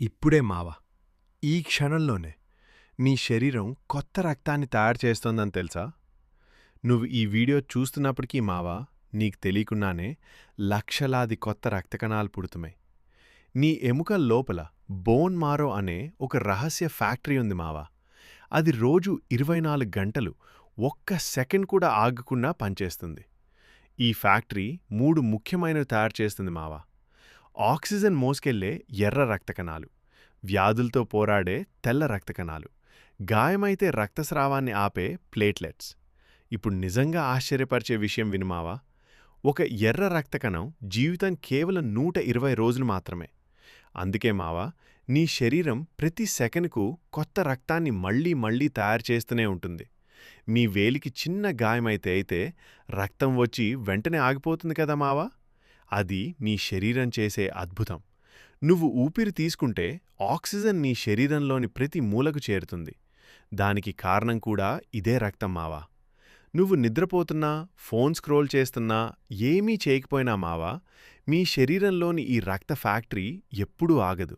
ఇప్పుడే మావా. ఈ క్షణంలోనే నీ శరీరం కొత్త రక్తాన్ని తయారు చేస్తోందని తెలుసా? నువ్వు ఈ వీడియో చూస్తున్నప్పటికీ మావా నీకు తెలియకుండానే లక్షలాది కొత్త రక్త కణాలు పుడుతున్నాయి. నీ ఎముక లోపల బోన్ మారో అనే ఒక రహస్య ఫ్యాక్టరీ ఉంది మావా. అది రోజు ఇరవై నాలుగు గంటలు ఒక్క సెకండ్ కూడా ఆగకుండా పనిచేస్తుంది. ఈ ఫ్యాక్టరీ మూడు ముఖ్యమైనవి తయారు చేస్తుంది మావా. ఆక్సిజన్ మోసుకెళ్ళే ఎర్ర రక్త కణాలు వ్యాధులతో పోరాడే తెల్ల రక్త కణాలు గాయమైతే రక్తస్రావాన్ని ఆపే ప్లేట్లెట్స్. ఇప్పుడు నిజంగా ఆశ్చర్యపరిచే విషయం వినుమావా? ఒక ఎర్ర రక్త కణం జీవితం కేవలం నూట ఇరవై రోజులు మాత్రమే. అందుకే మావా నీ శరీరం ప్రతి సెకనుకు కొత్త రక్తాన్ని మళ్ళీ మళ్ళీ తయారు చేస్తూనే ఉంటుంది. మీ వేలికి చిన్న గాయమైతే అయితే రక్తం వచ్చి వెంటనే ఆగిపోతుంది కదా మావా? అది నీ శరీరం చేసే అద్భుతం. నువ్వు ఊపిరి తీసుకుంటే ఆక్సిజన్ నీ శరీరంలోని ప్రతి మూలకు చేరుతుంది. దానికి కారణం కూడా ఇదే రక్తం మావా. నువ్వు నిద్రపోతున్నా ఫోన్ స్క్రోల్ చేస్తున్నా ఏమీ చేయకపోయినా మావా మీ శరీరంలోని ఈ రక్త ఫ్యాక్టరీ ఎప్పుడూ ఆగదు.